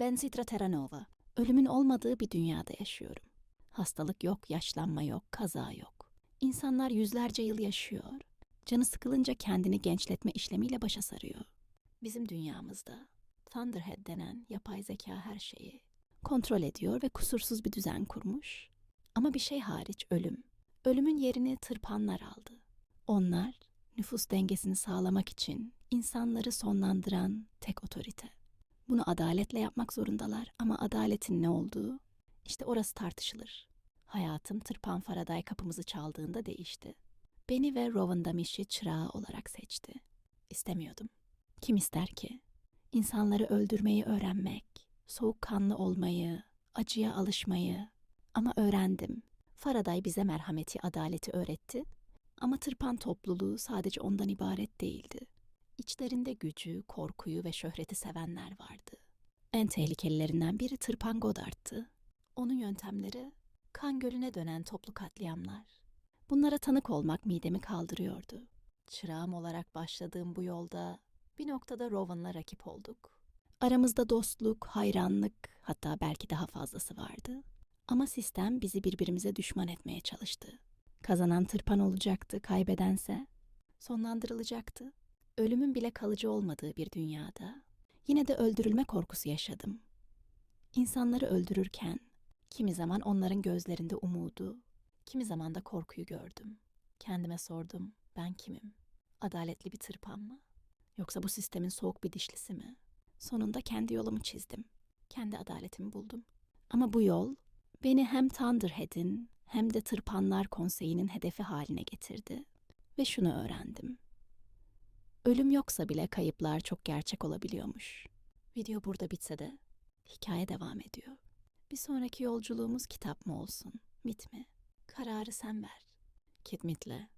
Ben Sitra Terranova. Ölümün olmadığı bir dünyada yaşıyorum. Hastalık yok, yaşlanma yok, kaza yok. İnsanlar yüzlerce yıl yaşıyor. Canı sıkılınca kendini gençletme işlemiyle başa sarıyor. Bizim dünyamızda Thunderhead denen yapay zeka her şeyi kontrol ediyor ve kusursuz bir düzen kurmuş. Ama bir şey hariç ölüm. Ölümün yerini tırpanlar aldı. Onlar nüfus dengesini sağlamak için insanları sonlandıran tek otorite. Bunu adaletle yapmak zorundalar ama adaletin ne olduğu işte orası tartışılır. Hayatım tırpan Faraday kapımızı çaldığında değişti. Beni ve Rowan Damish'i çırağı olarak seçti. İstemiyordum. Kim ister ki? İnsanları öldürmeyi öğrenmek, soğukkanlı olmayı, acıya alışmayı. Ama öğrendim. Faraday bize merhameti, adaleti öğretti. Ama tırpan topluluğu sadece ondan ibaret değildi. İçlerinde gücü, korkuyu ve şöhreti sevenler vardı. En tehlikelilerinden biri Tırpan Godard'tı. Onun yöntemleri kan gölüne dönen toplu katliamlar. Bunlara tanık olmak midemi kaldırıyordu. Çırağım olarak başladığım bu yolda bir noktada Rowan'la rakip olduk. Aramızda dostluk, hayranlık, hatta belki daha fazlası vardı. Ama sistem bizi birbirimize düşman etmeye çalıştı. Kazanan tırpan olacaktı, kaybedense sonlandırılacaktı. Ölümün bile kalıcı olmadığı bir dünyada yine de öldürülme korkusu yaşadım. İnsanları öldürürken kimi zaman onların gözlerinde umudu, kimi zaman da korkuyu gördüm. Kendime sordum, ben kimim? Adaletli bir tırpan mı? Yoksa bu sistemin soğuk bir dişlisi mi? Sonunda kendi yolumu çizdim. Kendi adaletimi buldum. Ama bu yol beni hem Thunderhead'in hem de Tırpanlar Konseyi'nin hedefi haline getirdi. Ve şunu öğrendim. Ölüm yoksa bile kayıplar çok gerçek olabiliyormuş. Video burada bitse de hikaye devam ediyor. Bir sonraki yolculuğumuz kitap mı olsun, mit mi? Kararı sen ver. Kit Mit'le